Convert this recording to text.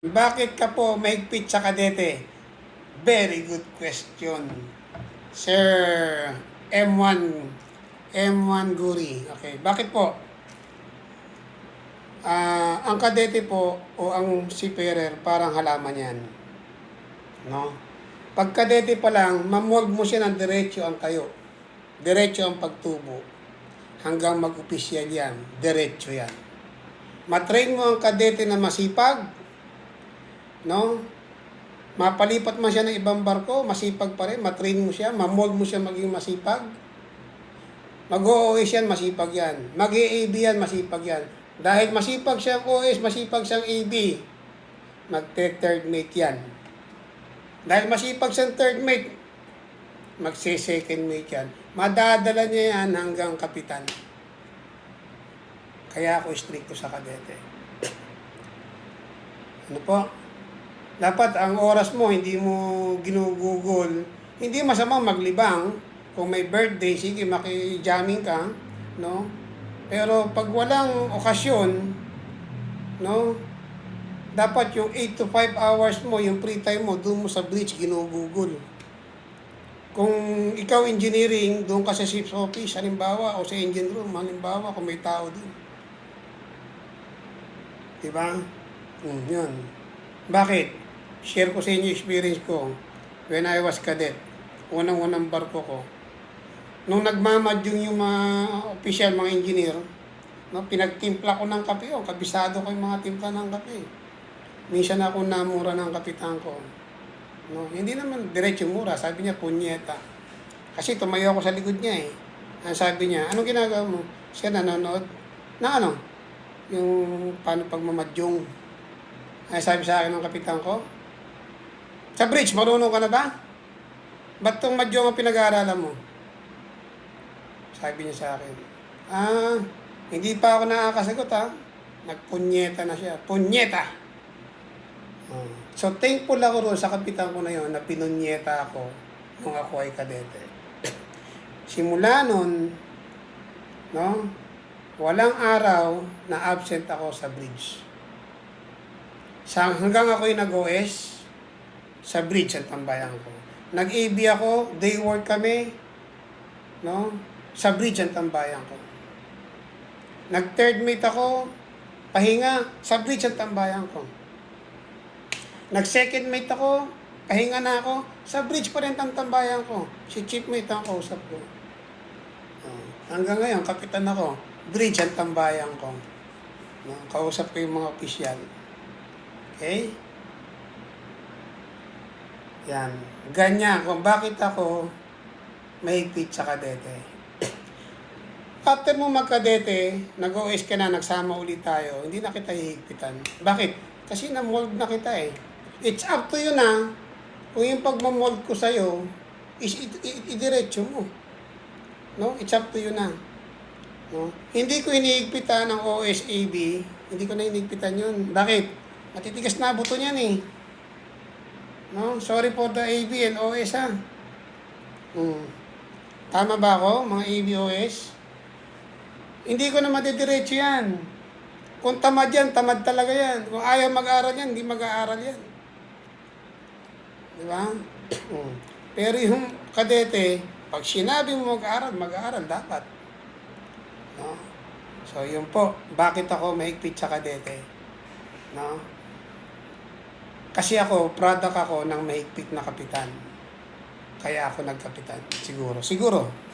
Bakit ka po mahigpit sa kadete? Very good question. Sir M1 M1 Guri. Okay, bakit po? Ah, ang kadete po o ang seafarer parang halaman yan. No? Pag kadete pa lang, mamold mo siya ng diretso ang tayo. Diretso ang pagtubo. Hanggang mag-opisyal yan. Diretso yan. Matrain mo ang kadete na masipag, no? Mapalipat man siya ng ibang barko, masipag pa rin, matrain mo siya, mamold mo siya maging masipag. Mag-OOS yan, masipag yan. Mag-EAB yan, masipag yan. Dahil masipag siyang OS, masipag siyang AB, mag-third mate yan. Dahil masipag siyang third mate, magse-second mate yan. Madadala niya yan hanggang kapitan. Kaya ako stricto sa kadete. Ano po? Dapat ang oras mo, hindi mo ginugugol. Hindi masama maglibang. Kung may birthday, sige, maki-jamming ka. No? Pero pag walang okasyon, no? Dapat yung 8 to 5 hours mo, yung free time mo, doon mo sa bridge ginugugol. Kung ikaw engineering, doon ka sa ship's office, halimbawa, o sa engine room, halimbawa, kung may tao doon. Diba? Mm, yun. Bakit? Share ko sa inyo experience ko when I was cadet. Unang-unang barko ko. Nung nagmamadyong yung mga official, mga engineer, no, pinagtimpla ko ng kape. Oh, kabisado ko yung mga timpla ng kape. Minsan ako namura ng kapitan ko. No, hindi naman diretso mura. Sabi niya, punyeta. Kasi tumayo ako sa likod niya eh. Ang sabi niya, anong ginagawa mo? Siya nanonood. Na ano? Yung paano pagmamadyong. Ay sabi sa akin ng kapitan ko, sa bridge, marunong ka na ba? Ba't tong madyong ang pinag-aaralan mo? Sabi niya sa akin, ah, hindi pa ako nakakasagot ha. Nagpunyeta na siya. Punyeta! Oh. So, thankful ako roon sa kapitan ko na yon na pinunyeta ako nung ako ay kadete. Simula nun, no, walang araw na absent ako sa bridge. Sa, hanggang ako yung nag-OS, sa bridge ang tambayan ko. Nag-AB ako, day work kami, no, sa bridge ang tambayan ko. Nag-third mate ako, pahinga, sa bridge ang tambayan ko. Nag-second mate ako, pahinga na ako, sa bridge pa rin ang tambayan ko. Si chief mate ang kausap ko. Oh, hanggang ngayon, kapitan ako, bridge ang tambayan ko. No, kausap ko yung mga opisyal. Okay? Yan. Ganyan kung bakit ako mahigpit sa kadete. After mo magkadete, nag-OS ka na, nagsama ulit tayo, hindi na kita hihigpitan. Bakit? Kasi na-mold na kita eh. It's up to you na kung yung pagmamold ko sa'yo, is i- i- idiretso mo. No? It's up to you na. No? Hindi ko hinihigpitan ng OSAB, hindi ko na hinihigpitan yun. Bakit? Matitigas na buto niyan eh. No? Sorry for the AB and OS ha. Hmm. Tama ba ako, mga ABOS? Hindi ko na madidiretso yan. Kung tamad yan, tamad talaga yan. Kung ayaw mag-aral yan, hindi mag-aaral yan. Di ba? Hmm. Pero yung kadete, pag sinabi mo mag-aaral, mag-aaral dapat. No? So, yun po. Bakit ako mahigpit sa kadete? No? Kasi ako, product ako ng mahigpit na kapitan. Kaya ako nagkapitan. Siguro. Siguro.